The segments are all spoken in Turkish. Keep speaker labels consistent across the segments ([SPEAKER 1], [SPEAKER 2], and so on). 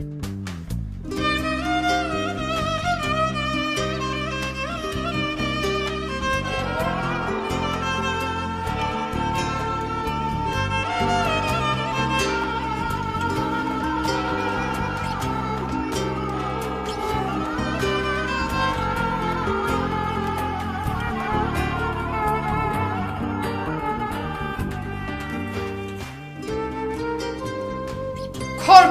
[SPEAKER 1] Bye.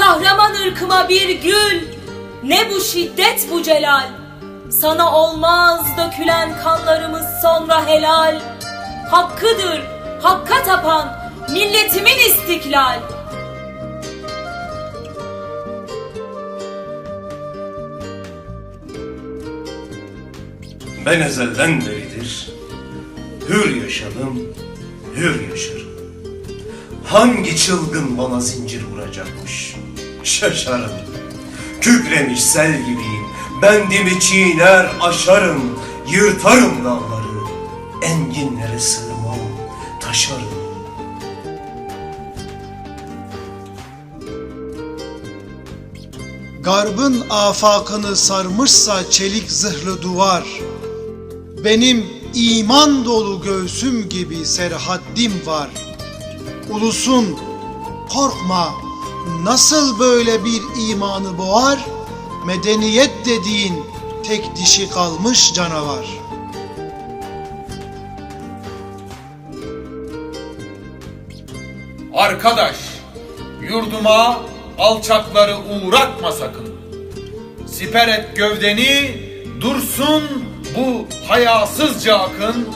[SPEAKER 2] Kahraman ırkıma bir gül. Ne bu şiddet bu celal. Sana olmaz dökülen kanlarımız sonra helal. Hakkıdır, hakka tapan milletimin istiklal.
[SPEAKER 3] Ben ezelden beridir hür yaşadım, hür yaşarım. Hangi çılgın bana zincir vuracakmış? Şaşarım. Kükremiş sel gibiyim. Bendimi çiğner aşarım. Yırtarım dağları. Enginlere sığmam, taşarım.
[SPEAKER 4] Garbın afakını sarmışsa çelik zırhlı duvar Benim iman dolu göğsüm gibi serhaddim var Ulusun korkma nasıl böyle bir imanı boğar Medeniyet dediğin tek dişi kalmış canavar
[SPEAKER 5] Arkadaş, yurduma alçakları uğratma sakın. Siper et gövdeni, dursun bu hayasızca akın.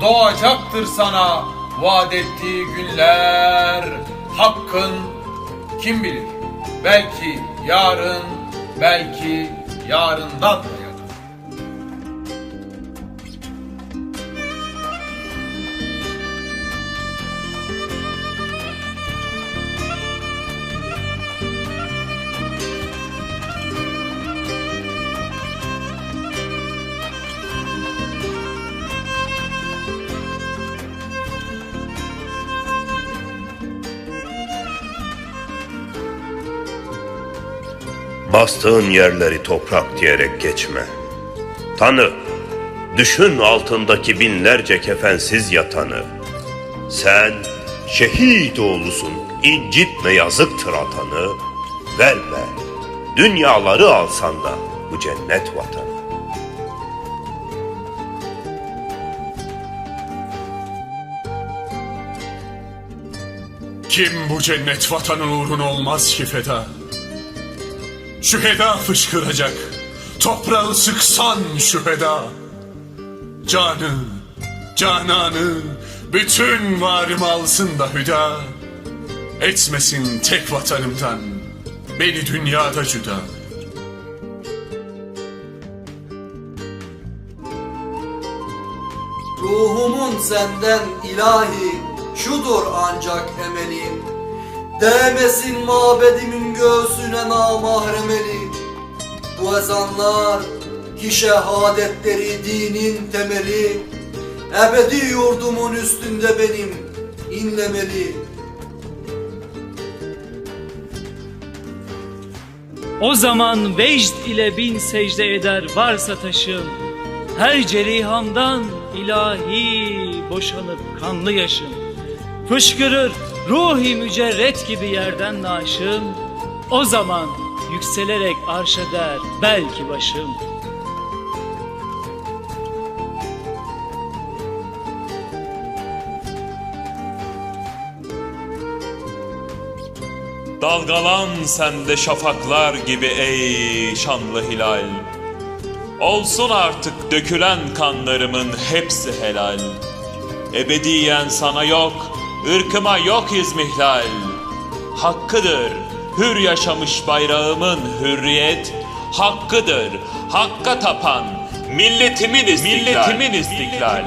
[SPEAKER 5] Doğacaktır sana vaat ettiği günler. Hakkın kim bilir? Belki yarın, belki yarından
[SPEAKER 6] Bastığın yerleri toprak diyerek geçme. Tanı, düşün altındaki binlerce kefensiz yatanı. Sen şehit oğlusun, incitme yazıktır atanı. Verme, dünyaları alsan da bu cennet vatanı.
[SPEAKER 7] Kim bu cennet vatanın uğruna olmaz ki feda? Şu fışkıracak, toprağı sıksan şu heda. Canı, cananı, bütün varım alsın da hüda. Etmesin tek vatanımdan, beni dünyada cüda.
[SPEAKER 8] Ruhumun senden ilahi şudur ancak emelim Değmesin mabedimin göğsüne namahremeli Bu ezanlar ki şehadetleri dinin temeli. Ebedi yurdumun üstünde benim inlemeli.
[SPEAKER 9] O zaman vecd ile bin secde eder varsa taşım Her cerihamdan ilahi boşanıp kanlı yaşım Fışkırır ruhi mücerret gibi yerden naşım O zaman yükselerek arşa der belki başım
[SPEAKER 10] Dalgalan sende şafaklar gibi ey şanlı hilal. Olsun artık dökülen kanlarımın hepsi helal. Ebediyen sana yok, ırkıma yok izmihlal. Hakkıdır, hür yaşamış bayrağımın hürriyet hakkıdır. Hakka tapan milletimin istiklal. Milletimin istiklal.